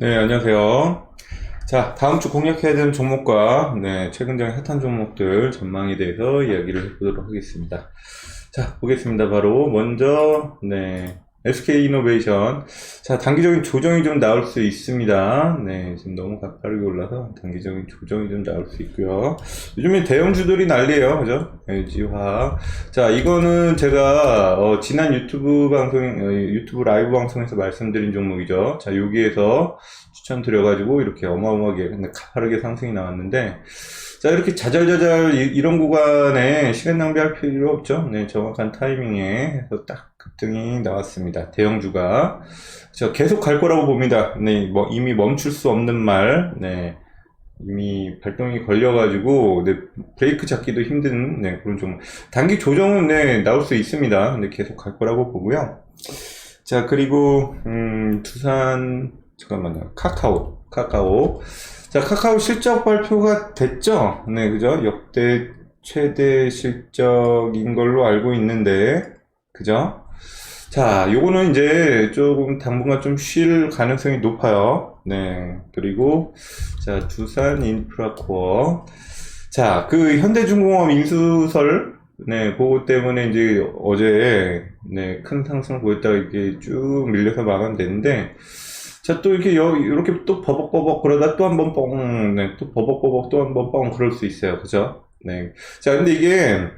네, 안녕하세요. 자, 다음 주 공략해야 되는 종목과 네, 최근 장 핫한 종목들 전망에 대해서 이야기를 해보도록 하겠습니다. 자, 보겠습니다. 바로 먼저 네, SK 이노베이션. 자, 단기적인 조정이 좀 나올 수 있습니다. 네, 지금 너무 가파르게 올라서 단기적인 조정이 좀 나올 수 있고요. 요즘에 대형주들이 난리예요. 그죠? LG화학. 자, 이거는 제가 어, 지난 유튜브 방송, 어, 유튜브 라이브 방송에서 말씀드린 종목이죠. 자, 여기에서 추천드려 가지고 이렇게 어마어마하게 가파르게 상승이 나왔는데 자 이렇게 자잘자잘 이, 이런 구간에 시간 낭비할 필요 없죠. 네, 정확한 타이밍에 해서 딱 급등이 나왔습니다. 대형주가 저 계속 갈 거라고 봅니다. 네, 뭐 이미 멈출 수 없는 말, 네. 이미 발동이 걸려가지고 네, 브레이크 잡기도 힘든 네, 그런 좀 단기 조정은 네, 나올 수 있습니다. 근데 계속 갈 거라고 보고요. 자 그리고 음, 두산 잠깐만요. 카카오, 카카오. 자, 카카오 실적 발표가 됐죠? 네, 그죠? 역대 최대 실적인 걸로 알고 있는데, 그죠? 자, 요거는 이제 조금 당분간 좀 쉴 가능성이 높아요. 네, 그리고, 자, 두산 인프라코어. 자, 그 현대중공업 인수설, 네, 그거 때문에 이제 어제, 네, 큰 상승을 보였다가 이게 쭉 밀려서 마감됐는데, 자, 또 이렇게 여, 이렇게 또 버벅버벅 그러다 또 한 번 뻥, 네, 또 버벅버벅 또 한 번 뻥 그럴 수 있어요. 그죠? 네. 자, 근데 이게,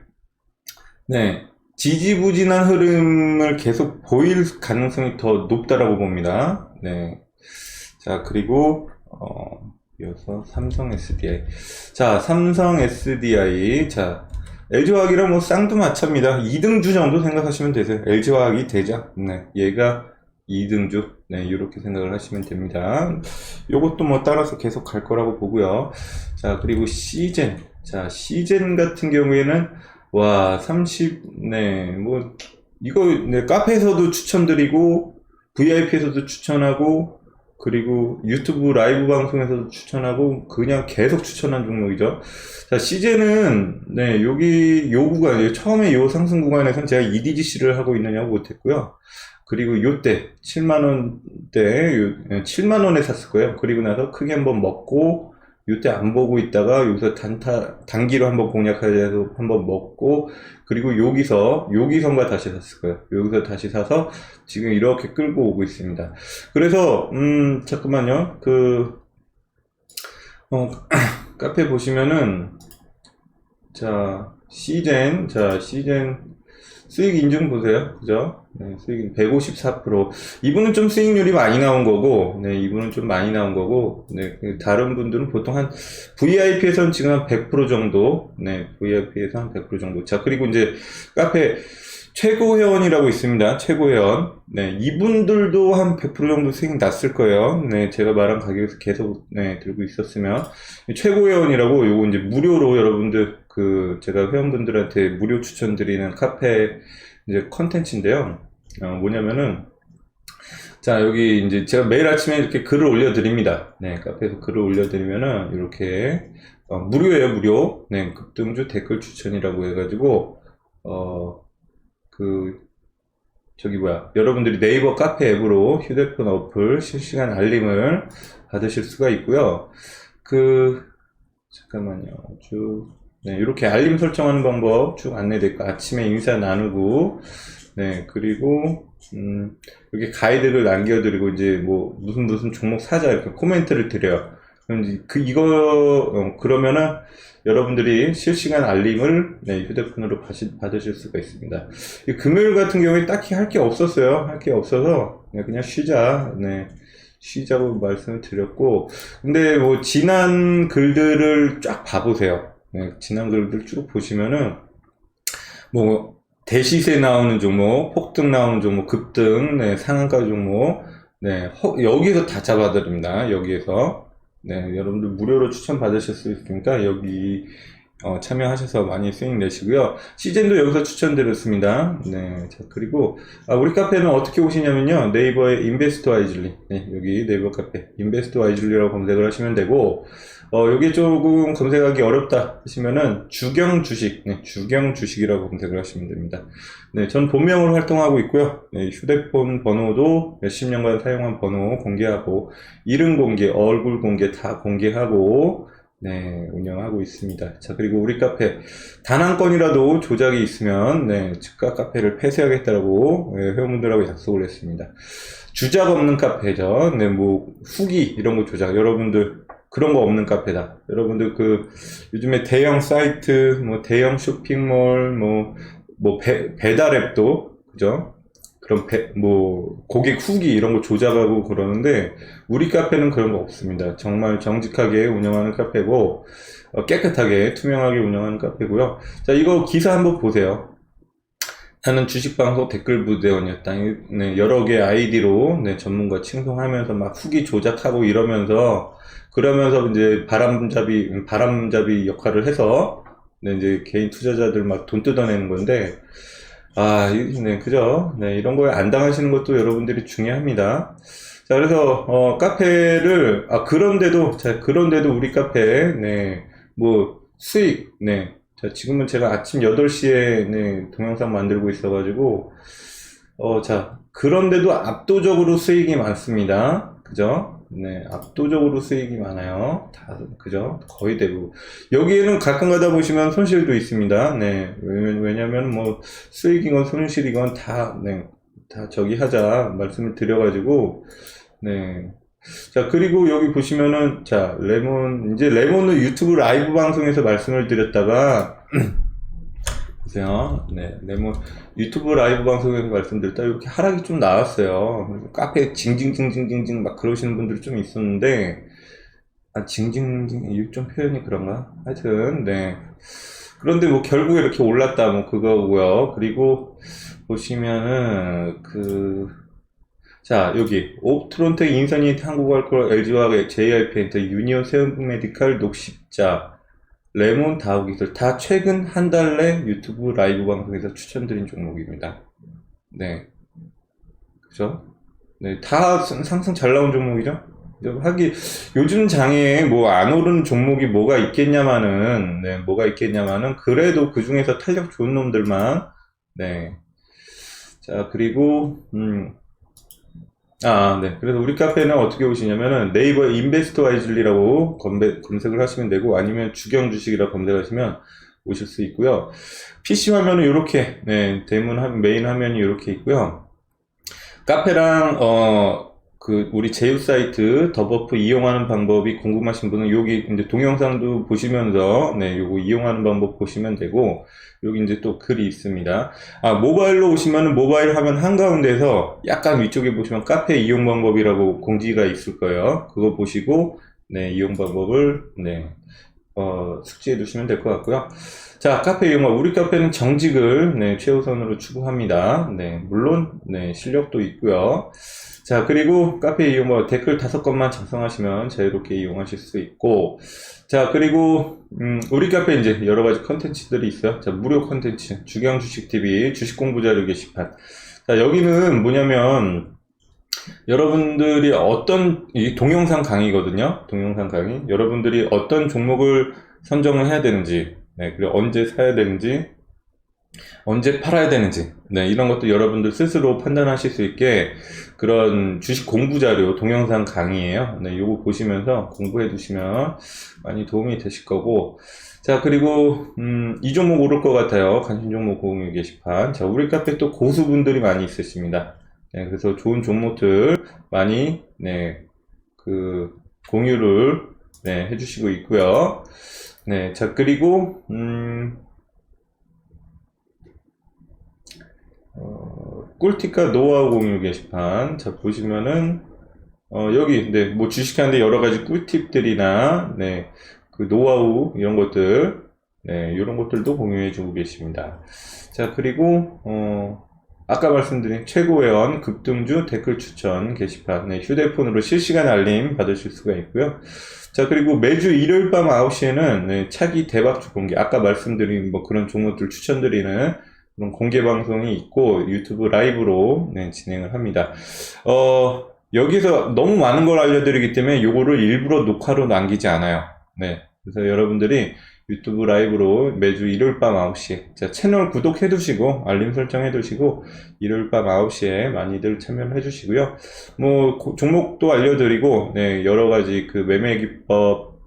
네, 지지부진한 흐름을 계속 보일 가능성이 더 높다라고 봅니다. 네. 자, 그리고, 어, 이어서 삼성 SDI. 자, 삼성 SDI. 자, LG화학이랑 뭐 쌍두마차입니다. 2등주 정도 생각하시면 되세요. LG화학이 대장. 네, 얘가 2등주. 네, 이렇게 생각을 하시면 됩니다. 요것도 뭐 따라서 계속 갈 거라고 보고요. 자, 그리고 시젠. 자, 시젠 같은 경우에는 와, 30, 네, 뭐, 이거, 네, 카페에서도 추천드리고, VIP에서도 추천하고, 그리고 유튜브 라이브 방송에서도 추천하고, 그냥 계속 추천한 종목이죠. 자, 시젠은, 네, 여기, 요 구간, 처음에 요 상승 구간에서는 제가 EDGC를 하고 있느냐고 못했고요. 그리고 요때 7만원대 7만원에 샀을 거예요 그리고 나서 크게 한번 먹고 요때 안 보고 있다가 여기서 단타 단기로 한번 공략하려서 한번 먹고 그리고 여기서 여기선가 다시 샀을 거예요. 여기서 다시 사서 지금 이렇게 끌고 오고 있습니다. 그래서 음 잠깐만요. 그 어, 카페 보시면은 자 시젠 자 시젠 수익 인증 보세요. 그죠? 네, 수익 154%. 이분은 좀 수익률이 많이 나온 거고, 네, 이분은 좀 많이 나온 거고, 네, 그 다른 분들은 보통 한, VIP에서는 지금 한 100% 정도, 네, VIP에서 한 100% 정도. 자, 그리고 이제 카페 최고 회원이라고 있습니다. 최고 회원. 네, 이분들도 한 100% 정도 수익 났을 거예요. 네, 제가 말한 가격에서 계속, 네, 들고 있었으면. 최고 회원이라고 요거 이제 무료로 여러분들 그 제가 회원분들한테 무료 추천드리는 카페 이제 컨텐츠인데요. 어, 뭐냐면은 자 여기 이제 제가 매일 아침에 이렇게 글을 올려드립니다. 네 카페에서 글을 올려드리면은 이렇게 어, 무료예요 무료. 네 급등주 댓글 추천이라고 해가지고 어 그 저기 뭐야 여러분들이 네이버 카페 앱으로 휴대폰 어플 실시간 알림을 받으실 수가 있고요. 그 잠깐만요 쭉 네, 이렇게 알림 설정하는 방법 쭉 안내됐고, 아침에 인사 나누고, 네, 그리고, 음, 이렇게 가이드를 남겨드리고, 이제 뭐, 무슨 무슨 종목 사자, 이렇게 코멘트를 드려요. 그럼 그, 이거, 어, 그러면은, 여러분들이 실시간 알림을, 네, 휴대폰으로 받으, 받으실 수가 있습니다. 이 금요일 같은 경우에 딱히 할 게 없었어요. 할 게 없어서, 네, 그냥 쉬자, 네. 쉬자고 말씀을 드렸고, 근데 뭐, 지난 글들을 쫙 봐보세요. 네, 지난 글들 쭉 보시면은 뭐 대시세 나오는 종목, 폭등 나오는 종목, 급등, 네, 상한가 종목, 네, 허, 여기서 다 잡아드립니다. 여기에서 네, 여러분들 무료로 추천 받으실 수 있으니까 여기 어, 참여하셔서 많이 수익 내시고요. 시즌도 여기서 추천드렸습니다. 네. 자, 그리고, 아, 우리 카페는 어떻게 오시냐면요. 네이버에 인베스트 아이즐리. 네, 여기 네이버 카페. 인베스트 아이즐리라고 검색을 하시면 되고, 어, 여기 조금 검색하기 어렵다 하시면은 주경 주식, 네, 주경 주식이라고 검색을 하시면 됩니다. 네, 전 본명으로 활동하고 있고요. 네, 휴대폰 번호도 몇십 년간 사용한 번호 공개하고, 이름 공개, 얼굴 공개 다 공개하고, 네, 운영하고 있습니다. 자, 그리고 우리 카페, 단 한 건이라도 조작이 있으면, 네, 즉각 카페를 폐쇄하겠다라고, 네, 회원분들하고 약속을 했습니다. 주작 없는 카페죠. 네, 뭐, 후기, 이런 거 조작. 여러분들, 그런 거 없는 카페다. 여러분들 그, 요즘에 대형 사이트, 뭐, 대형 쇼핑몰, 뭐, 뭐, 배, 배달 앱도, 그죠? 그런 배, 뭐, 고객 후기 이런 거 조작하고 그러는데, 우리 카페는 그런 거 없습니다. 정말 정직하게 운영하는 카페고, 어, 깨끗하게, 투명하게 운영하는 카페고요. 자, 이거 기사 한번 보세요. 나는 주식방송 댓글 부대원이었다. 네, 여러 개 아이디로 네, 전문가 칭송하면서 막 후기 조작하고 이러면서 그러면서 이제 바람잡이 바람잡이 역할을 해서 네, 이제 개인 투자자들 막 돈 뜯어내는 건데 아, 이- 네, 그죠? 네, 이런 거에 안 당하시는 것도 여러분들이 중요합니다. 자, 그래서 어, 카페를 아 그런데도 자 그런데도 우리 카페 네, 뭐 수익 네. 자, 지금은 제가 아침 8시에 네, 동영상 만들고 있어가지고, 어, 자, 그런데도 압도적으로 수익이 많습니다. 그죠? 네, 압도적으로 수익이 많아요. 다, 그죠? 거의 대부분. 여기에는 가끔 가다 보시면 손실도 있습니다. 네, 왜냐면 뭐, 수익이건 손실이건 다, 네, 다 저기 하자 말씀을 드려가지고, 네. 자, 그리고 여기 보시면은, 자, 레몬, 이제 레몬은 유튜브 라이브 방송에서 말씀을 드렸다가, 보세요. 네, 레몬, 유튜브 라이브 방송에서 말씀드렸다 이렇게 하락이 좀 나왔어요. 카페에 징징징징징징 막 그러시는 분들이 좀 있었는데, 아, 징징징, 좀 표현이 그런가? 하여튼, 네. 그런데 뭐 결국에 이렇게 올랐다, 뭐 그거고요. 그리고 보시면은, 그, 자, 여기, 옵트론텍, 인선이 한국알코올, LG화학, JRP엔터, 유니온 세운부 메디칼, 녹십자, 레몬 다우 기술 다 최근 한 달 내 유튜브 라이브 방송에서 추천드린 종목입니다. 네. 그죠? 네, 다 상- 상승 잘 나온 종목이죠? 하기, 요즘 장에 뭐 안 오르는 종목이 뭐가 있겠냐마는, 네, 뭐가 있겠냐마는, 그래도 그 중에서 탄력 좋은 놈들만, 네. 자, 그리고, 음, 아, 네. 그래서 우리 카페는 어떻게 오시냐면은 네이버 인베스트 와이즐리라고 검색, 검색을 하시면 되고 아니면 주경 주식이라 검색하시면 오실 수 있고요. PC 화면은 이렇게, 네, 대문 화- 메인 화면이 이렇게 있고요. 카페랑, 어, 그, 우리 제휴 사이트 더버프 이용하는 방법이 궁금하신 분은 여기 이제 동영상도 보시면서, 네, 요거 이용하는 방법 보시면 되고, 여기 이제 또 글이 있습니다. 아, 모바일로 오시면은 모바일 화면 한가운데서 약간 위쪽에 보시면 카페 이용 방법이라고 공지가 있을 거예요. 그거 보시고, 네, 이용 방법을, 네, 어, 숙지해 두시면 될 것 같고요. 자, 카페 이용 방 우리 카페는 정직을, 네, 최우선으로 추구합니다. 네, 물론, 네, 실력도 있고요. 자, 그리고 카페 이용 방 댓글 다섯 건만 작성하시면 자유롭게 이용하실 수 있고, 자, 그리고, 음, 우리 카페 이제 여러 가지 컨텐츠들이 있어요. 자, 무료 컨텐츠, 주경 주식 TV, 주식 공부 자료 게시판. 자, 여기는 뭐냐면, 여러분들이 어떤, 이 동영상 강의거든요. 동영상 강의. 여러분들이 어떤 종목을 선정을 해야 되는지, 네, 그리고 언제 사야 되는지, 언제 팔아야 되는지, 네, 이런 것도 여러분들 스스로 판단하실 수 있게 그런 주식 공부 자료 동영상 강의예요. 네, 요거 보시면서 공부해 두시면 많이 도움이 되실 거고, 자, 그리고, 음, 이 종목 오를 것 같아요. 관심 종목 공유 게시판. 자, 우리 카페 또 고수분들이 많이 있으십니다. 네, 그래서 좋은 종목들 많이, 네, 그, 공유를, 네, 해주시고 있고요. 네, 자, 그리고, 음, 어, 꿀팁과 노하우 공유 게시판. 자, 보시면은, 어, 여기, 네, 뭐 주식하는데 여러 가지 꿀팁들이나, 네, 그 노하우, 이런 것들, 네, 이런 것들도 공유해주고 계십니다. 자, 그리고, 어, 아까 말씀드린 최고회원 급등주 댓글 추천 게시판 네, 휴대폰으로 실시간 알림 받으실 수가 있고요. 자 그리고 매주 일요일 밤 9시에는 네, 차기 대박주 공개 아까 말씀드린 뭐 그런 종목들 추천드리는 그런 공개 방송이 있고 유튜브 라이브로 네, 진행을 합니다. 어 여기서 너무 많은 걸 알려드리기 때문에 요거를 일부러 녹화로 남기지 않아요. 네. 그래서 여러분들이 유튜브 라이브로 매주 일요일 밤 9시에 자, 채널 구독해 두시고 알림 설정해 두시고 일요일 밤 9시에 많이들 참여해 주시고요. 뭐 고- 종목도 알려드리고 네, 여러 가지 그 매매 기법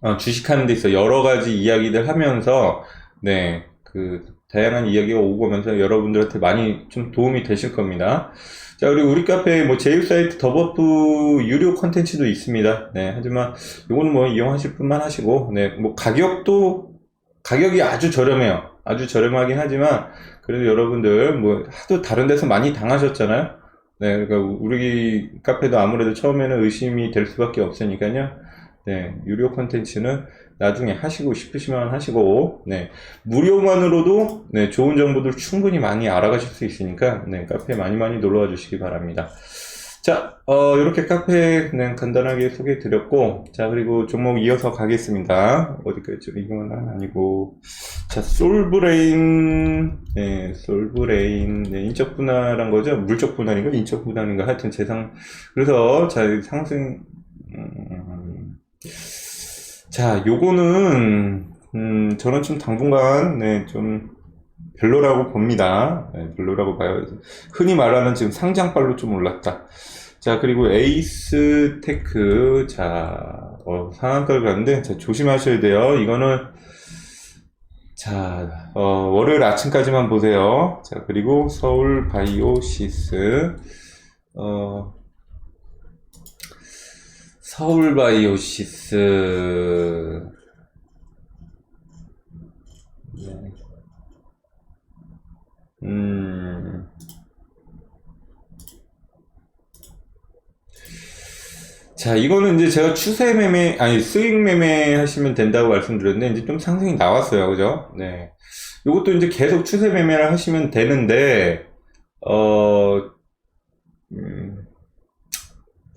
어, 주식하는 데 있어 여러 가지 이야기들 하면서 네, 그 다양한 이야기가 오고 가면서 여러분들한테 많이 좀 도움이 되실 겁니다. 자, 그리고 우리 카페에 뭐 제휴 사이트 더버프 유료 컨텐츠도 있습니다. 네, 하지만 이거는 뭐 이용하실 분만 하시고, 네, 뭐 가격도 가격이 아주 저렴해요. 아주 저렴하긴 하지만 그래도 여러분들 뭐 하도 다른 데서 많이 당하셨잖아요. 네, 그러니까 우리 카페도 아무래도 처음에는 의심이 될 수밖에 없으니까요. 네, 유료 컨텐츠는 나중에 하시고 싶으시면 하시고, 네, 무료만으로도 네, 좋은 정보들 충분히 많이 알아가실 수 있으니까 네, 카페 많이 많이 놀러와 주시기 바랍니다. 자, 어, 이렇게 카페 그냥 간단하게 소개해 드렸고, 자, 그리고 종목 이어서 가겠습니다. 어디까지? 이건 아니고, 자, 솔브레인, 네, 솔브레인, 네, 인적 분할한 거죠? 물적 분할인가? 인적 분할인가? 하여튼 재상, 그래서, 자, 상승, 음, 자, 요거는, 음, 저는 좀 당분간, 네, 좀, 별로라고 봅니다. 네, 별로라고 봐요. 흔히 말하는 지금 상장발로 좀 올랐다. 자, 그리고 에이스 테크. 자, 어, 상한가를 갔는데, 자, 조심하셔야 돼요. 이거는, 자, 어, 월요일 아침까지만 보세요. 자, 그리고 서울 바이오시스. 어, 서울 바이오시스. 네. 음, 자, 이거는 이제 제가 추세 매매, 아니, 스윙 매매 하시면 된다고 말씀드렸는데, 이제 좀 상승이 나왔어요. 그죠? 네. 이것도 이제 계속 추세 매매를 하시면 되는데, 어, 음,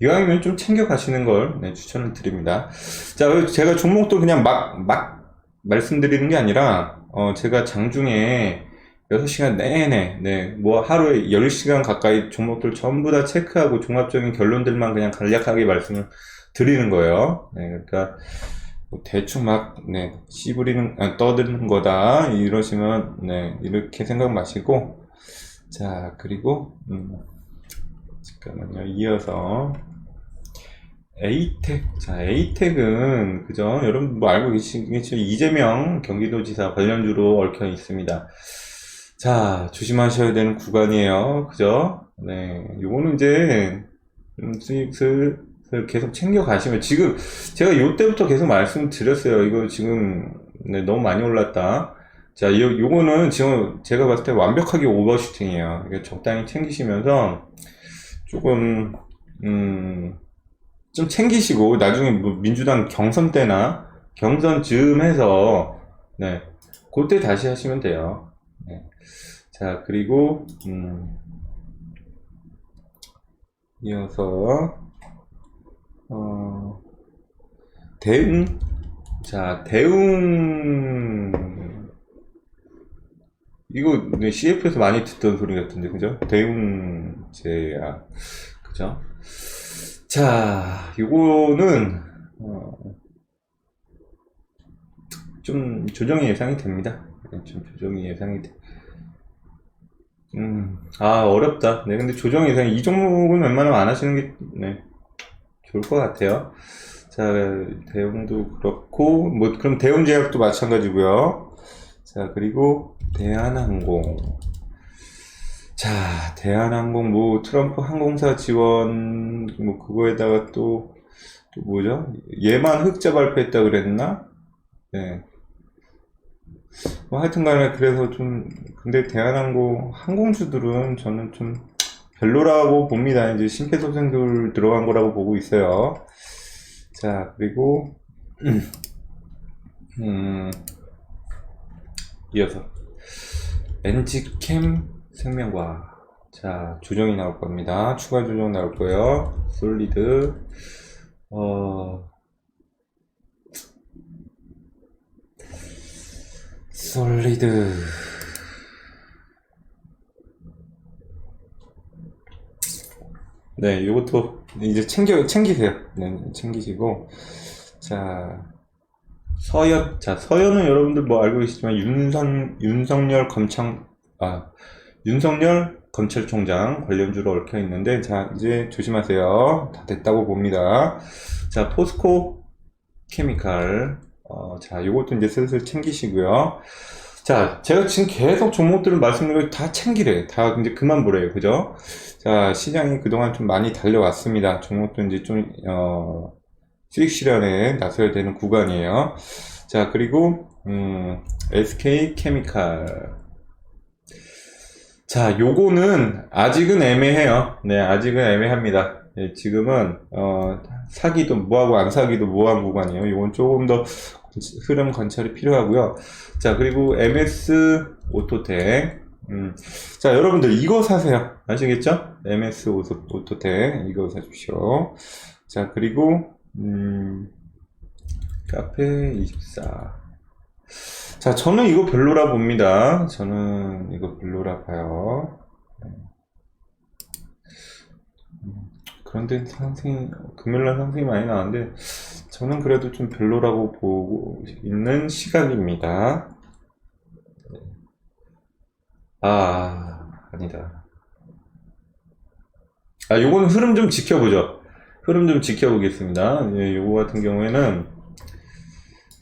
이왕이면 좀 챙겨 가시는 걸, 네, 추천을 드립니다. 자, 제가 종목도 그냥 막, 막 말씀드리는 게 아니라, 어, 제가 장중에 6시간 내내, 네, 뭐 하루에 10시간 가까이 종목들 전부 다 체크하고 종합적인 결론들만 그냥 간략하게 말씀을 드리는 거예요. 네, 그러니까 뭐 대충 막, 네, 씨부리는, 아, 떠드는 거다. 이러시면, 네, 이렇게 생각 마시고, 자, 그리고, 음, 잠깐만요. 이어서, 에이텍. 자, 에이텍은, 그죠? 여러분 뭐 알고 계시겠죠? 이재명 경기도지사 관련주로 얽혀 있습니다. 자, 조심하셔야 되는 구간이에요. 그죠? 네. 요거는 이제, 좀 수익을 계속 챙겨 가시면, 지금, 제가 요 때부터 계속 말씀드렸어요. 이거 지금, 네, 너무 많이 올랐다. 자, 요, 요거는 지금 제가 봤을 때 완벽하게 오버슈팅이에요. 이게 적당히 챙기시면서, 조금, 음, 좀 챙기시고, 나중에 뭐 민주당 경선 때나, 경선 즈음 해서, 네, 그때 다시 하시면 돼요. 네. 자, 그리고, 음, 이어서, 어, 대웅? 자, 대웅, 이거 네, CF에서 많이 듣던 소리 같은데, 그죠? 대웅제약, 그죠? 자, 요거는, 어, 좀 조정이 예상이 됩니다. 네, 좀 조정이 예상이 돼. 음, 아, 어렵다. 네, 근데 조정 예상, 이 종목은 웬만하면 안 하시는 게, 네, 좋을 것 같아요. 자, 대웅도 그렇고, 뭐, 그럼 대웅제약도 마찬가지고요. 자, 그리고 대한항공. 자, 대한항공, 뭐, 트럼프 항공사 지원, 뭐, 그거에다가 또, 또 뭐죠? 얘만 흑자 발표했다 그랬나? 네. 뭐 하여튼 간에 그래서 좀 근데 대한항공 항공주들은 저는 좀 별로라고 봅니다. 이제 심폐소생술 들어간 거라고 보고 있어요. 자, 그리고 음, 이어서 엔지캠 생명과 자 조정이 나올 겁니다. 추가 조정 나올 거예요. 솔리드 어 솔리드 네, 요것도 이제 챙겨 챙기세요. 네, 챙기시고 자 서현 자 서현은 여러분들 뭐 알고 계시지만 윤선 윤석열 검찰 아 윤석열 검찰총장 관련주로 얽혀 있는데 자 이제 조심하세요. 다 됐다고 봅니다. 자 포스코 케미칼 어, 자 요것도 이제 슬슬 챙기시고요. 자 제가 지금 계속 종목들을 말씀드린 거다 챙기래. 다 이제 그만 보래요. 그죠? 자 시장이 그동안 좀 많이 달려왔습니다. 종목도 이제 좀 어, 수익 실현에 나서야 되는 구간이에요. 자 그리고 음, SK 케미칼 자, 요거는 아직은 애매해요. 네, 아직은 애매합니다. 네, 지금은 어, 사기도 뭐하고 안 사기도 뭐한 구간이에요. 요건 조금 더 흐름 관찰이 필요하고요. 자, 그리고 MS 오토텍. 음, 자, 여러분들 이거 사세요. 아시겠죠? MS 오토, 오토텍 이거 사십시오. 자, 그리고 음, 카페 24. 자, 저는 이거 별로라 봅니다. 저는 이거 별로라 봐요. 네. 음, 그런데 상승이, 금요일날 상승이 많이 나왔는데, 저는 그래도 좀 별로라고 보고 있는 시간입니다. 네. 아, 아니다. 아, 요거는 흐름 좀 지켜보죠. 흐름 좀 지켜보겠습니다. 예, 요거 같은 경우에는,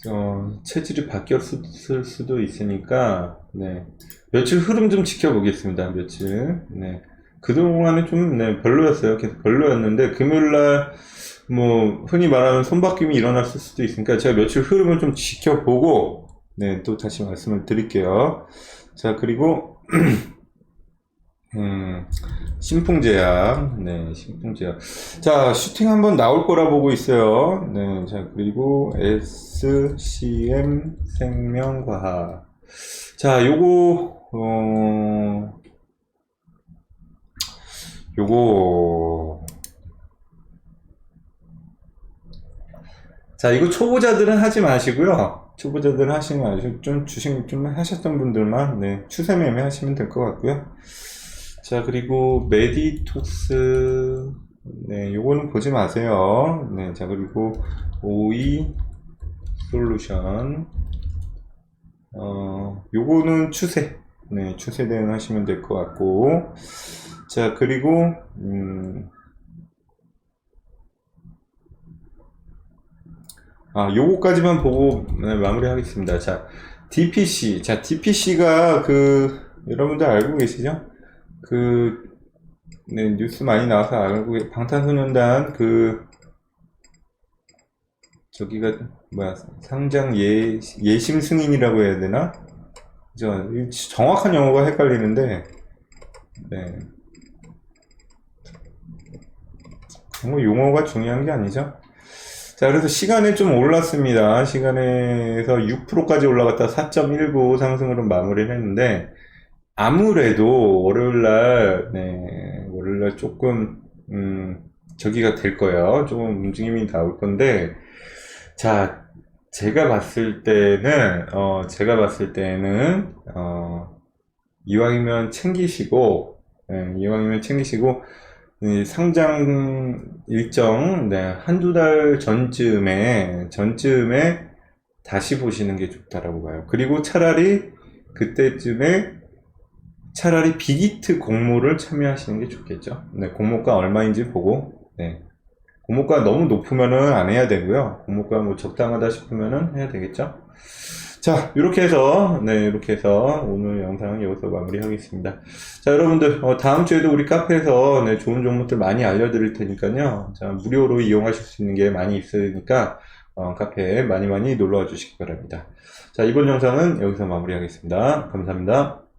어, 체질이 바뀌었을 수도 있으니까, 네. 며칠 흐름 좀 지켜보겠습니다. 며칠. 네. 그동안은 좀, 네, 별로였어요. 계속 별로였는데, 금요일 날, 뭐, 흔히 말하는 손바뀜이 일어났을 수도 있으니까, 제가 며칠 흐름을 좀 지켜보고, 네, 또 다시 말씀을 드릴게요. 자, 그리고, 음, 신풍제약, 네, 신풍제약. 자, 슈팅 한번 나올 거라 보고 있어요. 네, 자, 그리고 SCM 생명과학. 자, 요거, 어, 요거. 자, 이거 초보자들은 하지 마시고요. 초보자들은 하시지 마시고, 좀 주식 좀 하셨던 분들만, 네, 추세 매매 하시면 될 것 같고요. 자, 그리고 메디톡스, 네, 요거는 보지 마세요. 네, 자, 그리고 OE 솔루션, 어, 요거는 추세, 네, 추세 대응 하시면 될 것 같고, 자, 그리고, 음, 아, 요거까지만 보고 네, 마무리하겠습니다. 자, DPC. 자, DPC가 그, 여러분들 알고 계시죠? 그, 네, 뉴스 많이 나와서 알고, 계- 방탄소년단 그, 저기가, 뭐야, 상장 예, 예심 승인이라고 해야 되나? 저, 이 정확한 용어가 헷갈리는데, 네. 뭐 용어가 중요한 게 아니죠? 자, 그래서 시간에 좀 올랐습니다. 시간에서 6%까지 올라갔다 4.19 상승으로 마무리를 했는데, 아무래도 월요일날, 네, 월요일날 조금, 음, 저기가 될 거예요. 조금 움직임이 나올 건데, 자, 제가 봤을 때는, 어, 제가 봤을 때는, 어, 이왕이면 챙기시고, 네, 이왕이면 챙기시고, 이 상장 일정, 네, 한두 달 전쯤에, 전쯤에 다시 보시는 게 좋다라고 봐요. 그리고 차라리 그때쯤에 차라리 빅히트 공모를 참여하시는 게 좋겠죠. 네, 공모가 얼마인지 보고, 네. 공모가 너무 높으면은 안 해야 되고요. 공모가 뭐 적당하다 싶으면은 해야 되겠죠. 자, 이렇게 해서, 네, 이렇게 해서 오늘 영상은 여기서 마무리하겠습니다. 자, 여러분들, 어, 다음 주에도 우리 카페에서 네, 좋은 종목들 많이 알려드릴 테니까요. 자, 무료로 이용하실 수 있는 게 많이 있으니까, 어, 카페에 많이 많이 놀러 와 주시기 바랍니다. 자, 이번 영상은 여기서 마무리하겠습니다. 감사합니다.